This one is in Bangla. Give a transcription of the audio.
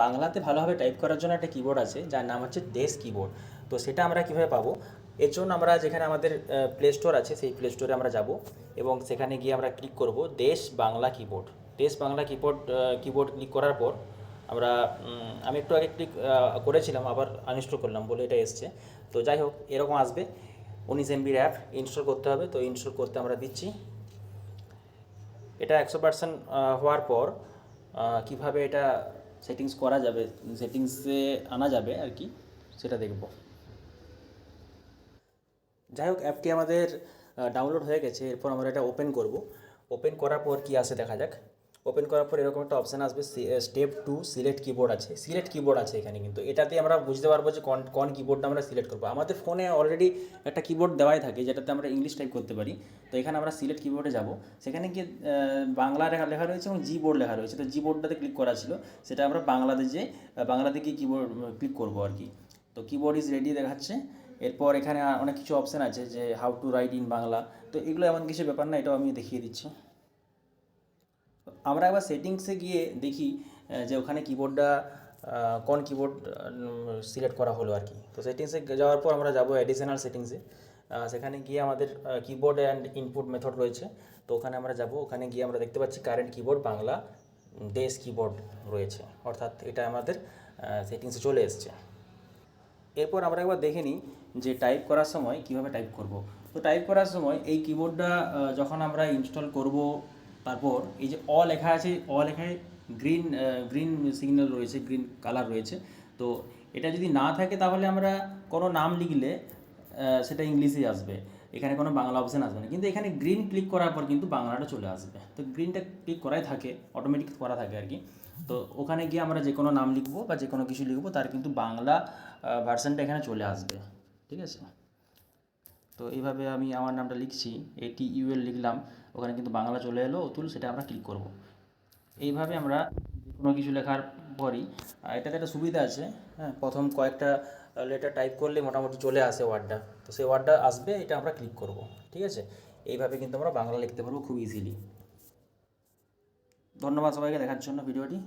বাংলাতে ভালোভাবে টাইপ করার জন্য একটা কিবোর্ড আছে, যার নাম হচ্ছে দেশ কিবোর্ড তো সেটা আমরা কীভাবে পাবো? এর জন্য আমরা যেখানে আমাদের প্লে স্টোর আছে, সেই প্লে স্টোরে আমরা যাব এবং সেখানে গিয়ে আমরা ক্লিক করব দেশ বাংলা কিবোর্ড দেশ বাংলা কিবোর্ড কিবোর্ড ক্লিক করার পর আমরা আমি একটু আগে ক্লিক করেছিলাম, আবার আনইনস্টল করলাম বলে এটা এসছে। তো যাই হোক, এরকম আসবে। উনিশ এমবির অ্যাপ ইনস্টল করতে হবে। তো ইনস্টল করতে আমরা দিচ্ছি। এটা একশো পার্সেন্ট হওয়ার পর কীভাবে এটা সেটিংস করা যাবে সেটিংসে আনা যাবে আর কি, সেটা দেখব। যাই হোক অ্যাপটি আমাদের ডাউনলোড হয়ে গেছে, এরপর আমরা এটা ওপেন করব। ওপেন করার পর কি আসে দেখা যাক। ওপেন করার পর এরকম একটা অপশান আসবে স্টেপ টু সিলেক্ট কিবোর্ড আছে। সিলেক্ট কিবোর্ড আছে এখানে কিন্তু। এটাতে আমরা বুঝতে পারব যে কোন কোন কিবোর্ডটা আমরা সিলেক্ট করব। আমাদের ফোনে অলরেডি একটা কিবোর্ড দেওয়াই থাকে, যেটাতে আমরা ইংলিশ টাইপ করতে পারি। তো এখানে আমরা সিলেক্ট কিবোর্ডে যাব। সেখানে গিয়ে বাংলা লেখা রয়েছে এবং জি বোর্ড লেখা রয়েছে। তো জি বোর্ডটাতে ক্লিক করা ছিল। সেটা আমরা বাংলাতে যে বাংলাতে গিয়ে কিবোর্ড ক্লিক করব আর কি। তো কিবোর্ড ইজ রেডি দেখাচ্ছে। এরপর এখানে অনেক কিছু অপশান আছে যে how to write in Bangla. তো এগুলো এমন কিছু ব্যাপার না, এটাও আমি দেখিয়ে দিচ্ছি। আমরা একবার সেটিংসে গিয়ে দেখি যে ওখানে কিবোর্ডটা কোন কিবোর্ড সিলেক্ট করা হলো আর কি। তো সেটিংসে যাওয়ার পর আমরা যাব অ্যাডিশনাল সেটিংসে সেখানে গিয়ে আমাদের কিবোর্ড অ্যান্ড ইনপুট মেথড রয়েছে। তো ওখানে আমরা যাব, ওখানে গিয়ে আমরা দেখতে পাচ্ছি কারেন্ট কিবোর্ড বাংলা দেশ কিবোর্ড রয়েছে। অর্থাৎ এটা আমাদের সেটিংসে চলে এসছে। এরপর আমরা একবার দেখে নিই যে টাইপ করার সময় কীভাবে টাইপ করব। তো টাইপ করার সময় এই কিবোর্ডটা যখন আমরা ইনস্টল করব তারপর এই যে অ লেখা আছে, অ লেখায় গ্রিন গ্রিন সিগন্যাল রয়েছে গ্রিন কালার রয়েছে। তো এটা যদি না থাকে তাহলে আমরা কোনো নাম লিখলে সেটা ইংলিশেই আসবে। এখানে কোনো বাংলা অপশান আসবে না। কিন্তু এখানে গ্রিন ক্লিক করার পর কিন্তু বাংলাটা চলে আসবে। তো গ্রিনটা ক্লিক করাই থাকে অটোমেটিক করা থাকে আর কি। তো ওখানে গিয়ে আমরা যে কোনো নাম লিখব বা যে কোনো কিছু লিখব, তার কিন্তু বাংলা ভার্সানটা এখানে চলে আসবে। ঠিক আছে? তো এইভাবে আমি আমার নামটা লিখছি এটি ইউএল লিখলাম। ওখানে কিন্তু বাংলা চলে এলো অতুল সেটা আমরা ক্লিক করব। এইভাবে আমরা কোনো কিছু লেখার পরই এটাতে একটা সুবিধা আছে হ্যাঁ প্রথম কয়েকটা লেটার টাইপ করলে মোটামুটি চলে আসে ওয়ার্ডটা তো সেই ওয়ার্ডটা আসবে, এটা আমরা ক্লিক করব, ঠিক আছে? এইভাবে কিন্তু আমরা বাংলা লিখতে পারব খুব ইজিলি ধন্যবাদ সবাইকে, দেখার জন্য ভিডিওটি।